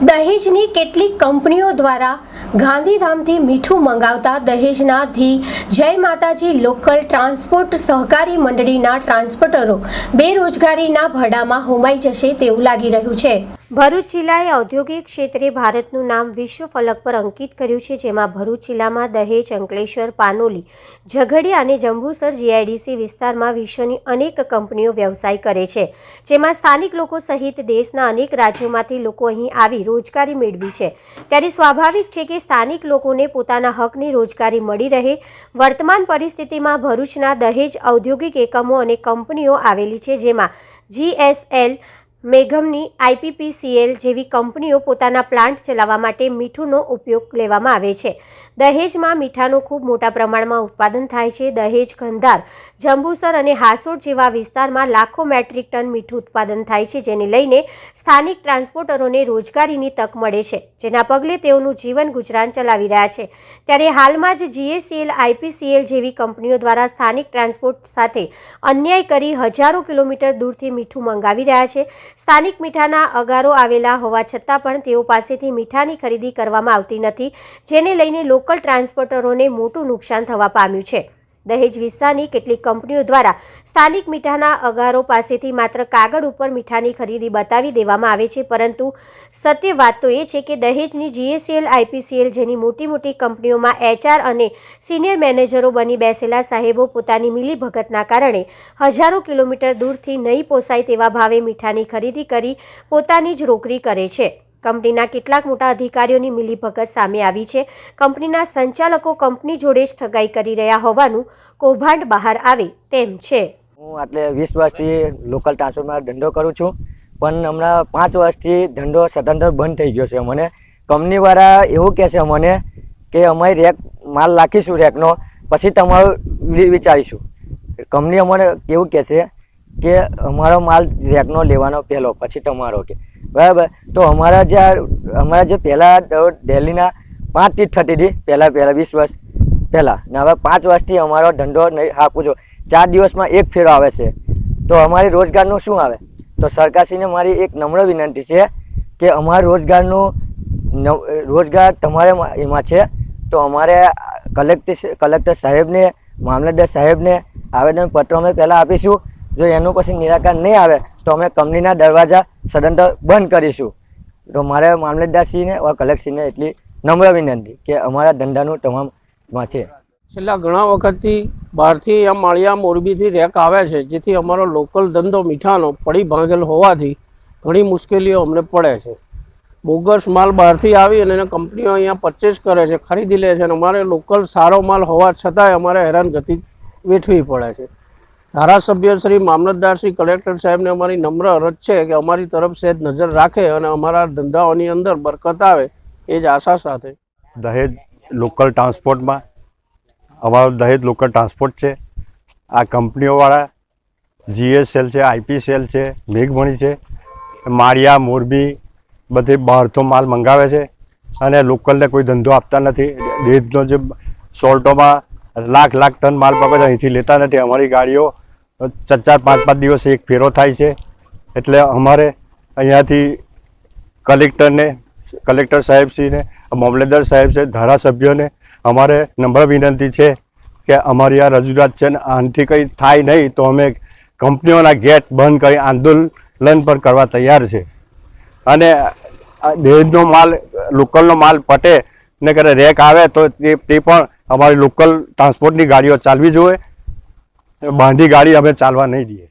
દહેજની કેટલીક કંપનીઓ દ્વારા ગાંધીધામથી મીઠું મંગાવતા દહેજના ધી જય માતાજી લોકલ ટ્રાન્સપોર્ટ સહકારી મંડળીના ટ્રાન્સપોર્ટરો બેરોજગારીના ભરડામાં હોમાઈ જશે તેવું લાગી રહ્યું છે. ભરૂચ જિલ્લાએ ઔદ્યોગિક ક્ષેત્રે ભારતનું નામ વિશ્વ ફલક પર અંકિત કર્યું છે, જેમાં ભરૂચ જિલ્લામાં દહેજ, અંકલેશ્વર, પાનોલી, ઝઘડિયા અને જંબુસર જીઆઈડીસી વિસ્તારમાં વિશ્વની અનેક કંપનીઓ વ્યવસાય કરે છે, જેમાં સ્થાનિક લોકો સહિત દેશના અનેક રાજ્યોમાંથી લોકો અહીં આવી રોજગારી મેળવી છે. ત્યારે સ્વાભાવિક છે કે સ્થાનિક લોકોને પોતાના હકની રોજગારી મળી રહે. વર્તમાન પરિસ્થિતિમાં ભરૂચના દહેજ ઔદ્યોગિક એકમો અને કંપનીઓ આવેલી છે, જેમાં જીએસએલ મેઘમની આઈપીપીસીએલ જેવી કંપનીઓ પોતાના પ્લાન્ટ ચલાવવા માટે મીઠુંનો ઉપયોગ લેવામાં આવે છે. દહેજમાં મીઠાનું ખૂબ મોટા પ્રમાણમાં ઉત્પાદન થાય છે. દહેજ ગંધાર, જંબુસર અને હાસોડ જેવા વિસ્તારમાં લાખો મેટ્રિક ટન મીઠું ઉત્પાદન થાય છે, જેને લઈને સ્થાનિક ટ્રાન્સપોર્ટરોને રોજગારીની તક મળે છે. જેના પગલે તેઓનું જીવન ગુજરાન ચલાવી રહ્યા છે. ત્યારે હાલમાં જ જીએસીએલ આઈપીસીએલ જેવી કંપનીઓ દ્વારા સ્થાનિક ટ્રાન્સપોર્ટ સાથે અન્યાય કરી હજારો કિલોમીટર દૂરથી મીઠું મંગાવી રહ્યા છે. સ્થાનિક મીઠાના અગારો આવેલા હોવા છતાં પણ તેઓ પાસેથી મીઠાની ખરીદી કરવામાં આવતી નથી, જેને લઈને લોકલ ટ્રાન્સપોર્ટરોને મોટું નુકસાન થવા પામ્યું છે. દહેજ વિસ્તારની કેટલીક કંપનીઓ દ્વારા સ્થાનિક મીઠાના અગારો પાસેથી માત્ર કાગળ ઉપર મીઠાની ખરીદી બતાવી દેવામાં આવે છે, પરંતુ સત્ય વાત તો એ છે કે દહેજની જીએસીએલ, આઈપીસીએલ જેની મોટી મોટી કંપનીઓમાં એચઆર અને સિનિયર મેનેજરો બની બેસેલા સાહેબો પોતાની મિલીભગતના કારણે હજારો કિલોમીટર દૂરથી નહીં પોસાય તેવા ભાવે મીઠાની ખરીદી કરી પોતાની જ રોકડી કરે છે. કંપનીના કેટલાક મોટા અધિકારીઓની મિલીભગત સામે આવી છે. કંપનીના સંચાલકો કંપની જોડે જ ઠગાઈ કરી રહ્યા હોવાનું કૌભાંડ બહાર આવે તેમ છે. હું આટલે વીસ વર્ષથી લોકલ ટ્રાન્સફરમાં ધંધો કરું છું, પણ હમણાં પાંચ વર્ષથી ધંધો સતંતર બંધ થઈ ગયો છે મને. કંપનીવાળા એવું કહે છે મને કે અમારી રેક, માલ રાખીશું રેકનો, પછી તમારું વિચારીશું. કંપની અમને એવું કહે છે કે અમારો માલ રેકનો લેવાનો પહેલો, પછી તમારો કે. બરાબર. તો અમારા જે અમારા જે પહેલાં દિલ્હીના પાંચ ટીટ થતી હતી, પહેલાં પહેલાં, વીસ વર્ષ પહેલાં. ને હવે પાંચ વર્ષથી અમારો ધંધો નહીં આપું છું ચાર દિવસમાં એક ફેરો આવે છે. તો અમારી રોજગારનું શું આવે? તો સરકારશ્રીને મારી એક નમ્ર વિનંતી છે કે અમારા રોજગારનું રોજગાર તમારે એમાં છે. તો અમારે કલેક્ટર કલેક્ટર સાહેબને, મામલતદાર સાહેબને આવેદનપત્રો અમે પહેલાં આપીશું. જો એનું પછી નિરાકરણ નહીં આવે, તો અમે કંપનીના દરવાજા સદંતર બંધ કરીશું. તો મારે મામલતદારશ્રીને ઓર કલેક્ટરશ્રીને એટલી નમ્ર વિનંતી કે અમારા ધંધાનું તમામમાં છે. છેલ્લા ઘણા વખતથી બહારથી આ માળિયા મોરબીથી રેક આવે છે, જેથી અમારો લોકલ ધંધો મીઠાનો, પડી ભાંગેલ હોવાથી ઘણી મુશ્કેલીઓ અમને પડે છે. બોગસ માલ બહારથી આવી અને કંપનીઓ અહીંયા પરચેસ કરે છે, ખરીદી લે છે અને અમારે લોકલ સારો માલ હોવા છતાંય અમારે હેરાનગતિ વેઠવી પડે છે. ધારાસભ્ય શ્રી મામલતદાર શ્રી કલેક્ટર સાહેબને અમારી નમ્ર અરજ છે કે અમારી તરફ સહેજ નજર રાખે અને અમારા ધંધાઓની અંદર બરકત આવે, એ જ આશા સાથે. દહેજ લોકલ ટ્રાન્સપોર્ટમાં, અમારો દહેજ લોકલ ટ્રાન્સપોર્ટ છે. આ કંપનીઓવાળા જીએસએલ છે આઈપીસીએલ છે, મેઘમણી છે, માળિયા, મોરબી, બધી બહારતો માલ મંગાવે છે અને લોકલને કોઈ ધંધો આપતા નથી. દહેજનો જે સોલ્ટોમાં લાખ લાખ ટન માલ બાબત અહીંથી લેતા નથી. અમારી ગાડીઓ ચાર ચાર, પાંચ પાંચ દિવસ એક ફેરો થાય છે. એટલે અમારે અહીંયાથી કલેક્ટરને, કલેક્ટર સાહેબશ્રીને મામલેદાર સાહેબ છે ધારાસભ્યોને અમારે નમ્ર વિનંતી છે કે અમારી આ રજૂઆત છે ને આનાથી કંઈ થાય નહીં તો અમે કંપનીઓના ગેટ બંધ કરી આંદોલન પણ કરવા તૈયાર છે. અને દહેજનો માલ, લોકલનો માલ પટે ને કરે રેક આવે તે તે પણ અમારી લોકલ ટ્રાન્સપોર્ટની ગાડીઓ ચાલવી જોઈએ. બાંધી ગાડી અમે ચાલવા નહીં દઈએ.